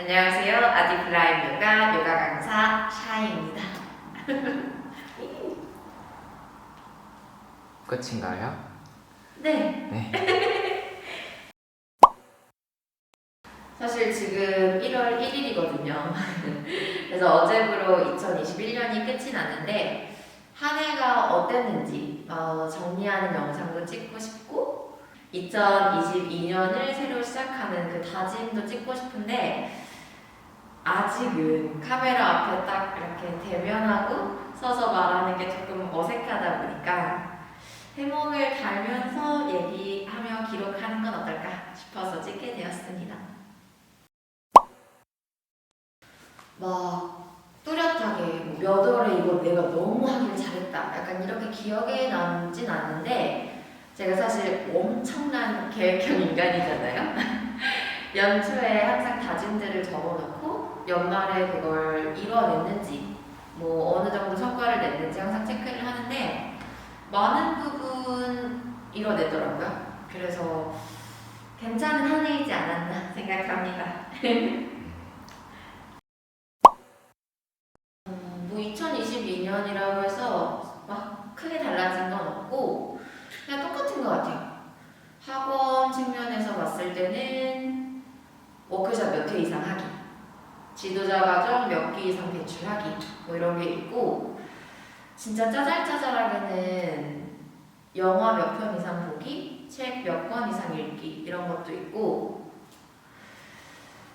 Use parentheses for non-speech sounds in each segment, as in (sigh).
안녕하세요. 아디플라임 요가 요가 강사 샤이입니다. (laughs) 끝인가요? 네. 네. (laughs) 사실 지금 1월 1일이거든요. (laughs) 그래서 어제부로 2021년이 끝이 났는데 한 해가 어땠는지 어, 정리하는 영상도 찍고 싶고 2022년을 새로 시작하는 그 다짐도 찍고 싶은데 아직은 카메라 앞에 딱 이렇게 대면하고 서서 말하는 게 조금 어색하다 보니까 해몽을 달면서 얘기하며 기록하는 건 어떨까 싶어서 찍게 되었습니다. 막 뚜렷하게 뭐몇 월에 이거 내가 너무 하길 잘했다 약간 이렇게 기억에 남진 않는데 제가 사실 엄청난 계획형 인간이잖아요. (laughs) 연초에 항상 다짐들을 적어놓고 연말에 그걸 이뤄냈는지 뭐 어느 정도 성과를 냈는지 항상 체크를 하는데 많은 부분 이뤄내더라고요. 그래서 괜찮은 한 해이지 않았나 생각합니다. 어, (laughs) 뭐 2022년이라고 해서 막 크게 달라진 건 없고 그냥 똑같은 것 같아요. 학원 측면에서 봤을 때는 워크숍 몇 회 이상 하기, 지도자 과정 몇 개 이상 배출하기 뭐 이런 게 있고 진짜 짜잘짜잘하게는 영화 몇 편 이상 보기, 책 몇 권 이상 읽기 이런 것도 있고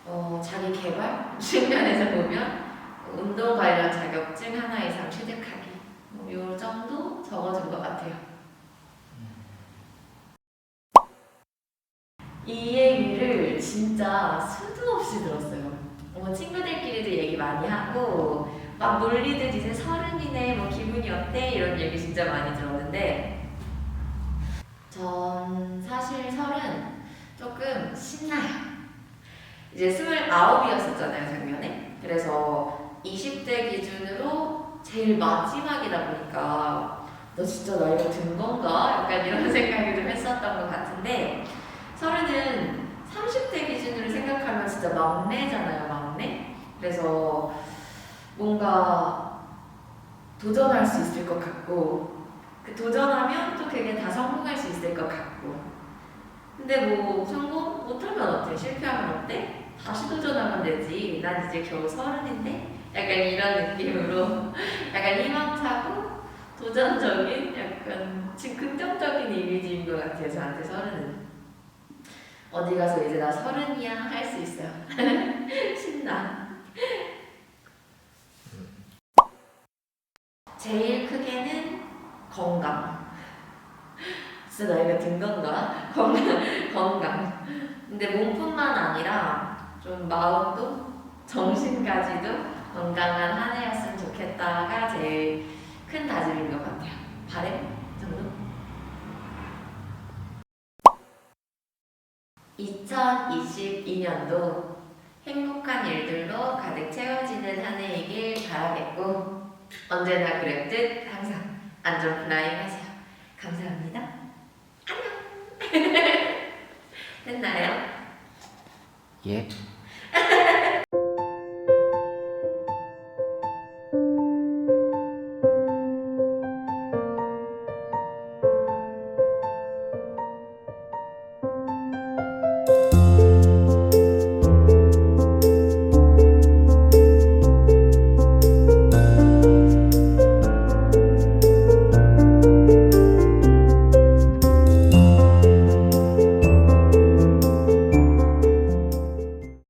어, 자기 개발 (laughs) 측면에서 보면 운동 관련 자격증 하나 이상 취득하기 뭐요 정도 적어둔 것 같아요. 이 얘기를 진짜 수도 없이 들었어요. 뭐 친구들끼리도 얘기 많이 하고 막 놀리듯 이제 서른이네 뭐 기분이 어때 이런 얘기 진짜 많이 들었는데 전 사실 서른 조금 신나요. 이제 스물아홉이었었잖아요 작년에. 그래서 20대 기준으로 제일 마지막이다 보니까 너 진짜 나이가 든 건가? 약간 이런 (laughs) 생각을 좀 했었던 것 같은데 서른은 30대 기준으로 생각하면 진짜 막내잖아요 막내. 그래서 뭔가 도전할 수 있을 것 같고 그 도전하면 또 그게 다 성공할 수 있을 것 같고. 근데 뭐 성공 못하면 어때? 실패하면 어때? 다시 도전하면 되지. 난 이제 겨우 서른인데? 약간 이런 느낌으로. (laughs) 약간 희망차고 도전적인 약간 지금 긍정적인 이미지인 것 같아요 저한테 서른은. 어디 가서 이제 나 서른이야 할 수 있어요 (laughs) 신나 제일 크게는 건강 진짜 나이가 든 건가? 건강 건강 근데 몸뿐만 아니라 좀 마음도 정신까지도 건강한 한 해였으면 좋겠다가 제일 큰 다짐인 것 같아요. 바램 정도? 2022년도 행복한 일들로 가득 채워지는 한 해이길 바라겠고 언제나 그랬듯 항상 안전 플라잉 하세요. 감사합니다. 안녕. (laughs) 됐나요? 예.